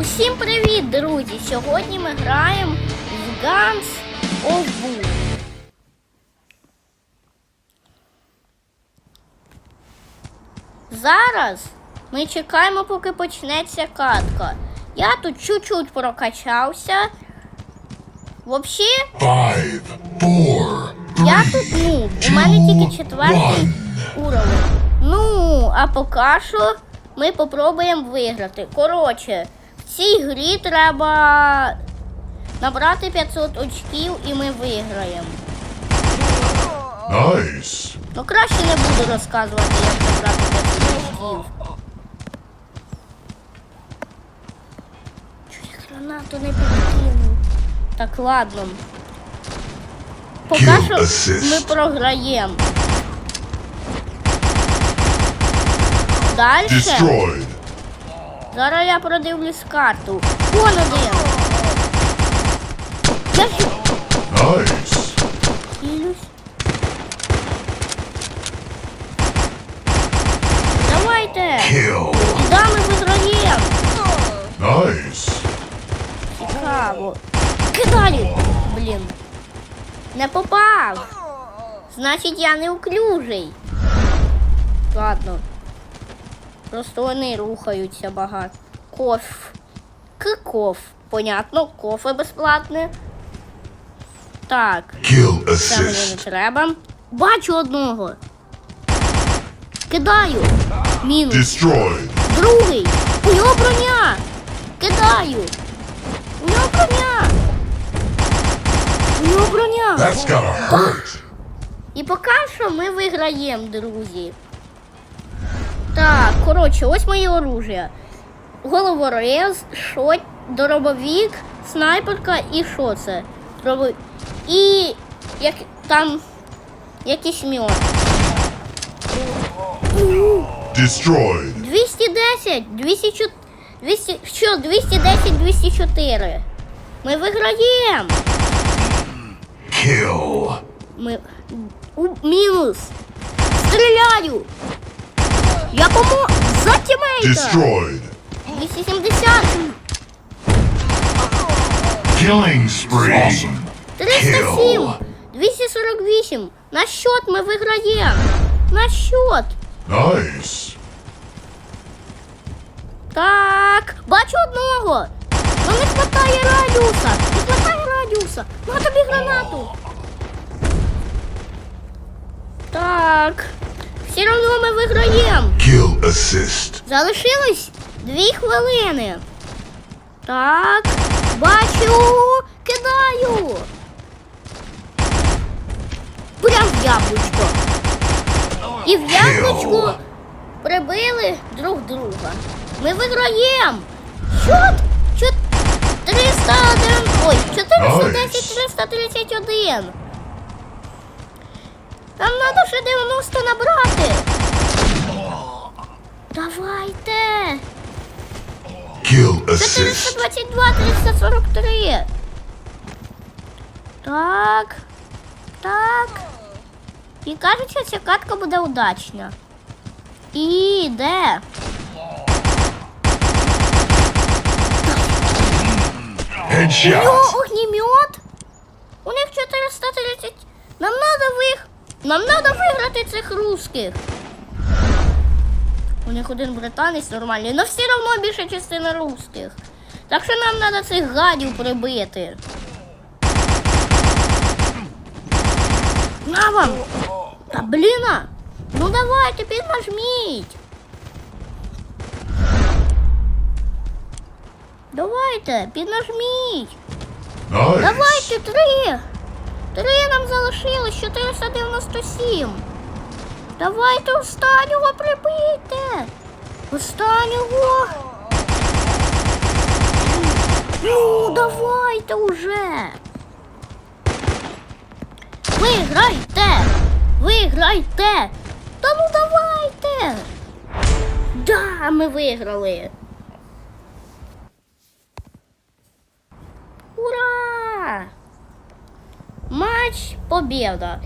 Усім привіт, друзі! Сьогодні ми граємо в Guns of. Зараз ми чекаємо, поки почнеться катка. Я тут чуть-чуть прокачався. Взагалі, Five, four, я тут нуб. У мене тільки четвертий уровень. Ну, а поки що ми попробуємо виграти. Коротше, в цій грі треба набрати 500 очків і ми виграємо. nice. Ну краще не буду розказувати, як набрати 500 очків. Чуть гранату не підкинув. Так, ладно. Поки що ми програємо. Далі. Destroyed. Зараз я продивлюсь карту. Вон один. Я ж хилюсь. Давайте. Kill. Да, ми виграємо. Nice. Цікаво. Кидаю. Блін. Не попав. Значить, я неуклюжий. Ладно. Просто вони рухаються багато. Коф. Киков. Понятно, кофе безплатне. Так, Kill це мені не треба. Бачу одного. Кидаю. Мінус. Destroyed. Другий. У нього броня. Кидаю. У нього броня. У нього броня. That's gotta hurt. І поки що ми виграємо, друзі. Так, коротше, ось моє оружие. Головорез, шот, дробовик, снайперка і що це? Дробо... І як там якийсь мьот. Destroyed. 210, 204, 200, що, 210, 204. Ми виграємо. Kill. Ми... У, мінус. Стріляю. Я помо... За тімейта. Destroyed. 270, Killing spree. 307, 248. На счет ми виграємо. На счет. Nice. Так, бачу одного. Ну не хватає радіуса. Не хватає радіуса. На тобі гранату. Так. Все одно ми виграємо. Kill assist. Залишилось дві хвилини. Так. Бачу. Кидаю. Прям в яблучко. І в яблучко прибили друг друга. Ми виграємо. Чот- 301. Ой, 410 331. Нам треба ще 90 набрати. Давайте. Kill assist. 422 343. Так. Так. І кажуть, що ця катка буде удачна. І де? У Headshot. нього огнемет? У них 430. Нам надо. Нам надо виграти цих русських. У них один британець нормальний, але все одно більша частина русських. Так що нам треба цих гадів прибити. На вам! Та бліна! Ну давайте, піднажміть! Давайте, піднажміть! Nice. Давайте три! Три нам залишилось 497. Давайте останнього прибийте. Останнього. Ну, давайте уже. Виграйте! Виграйте! Та ну давайте! Да, ми виграли. Kaç? Bobby adı.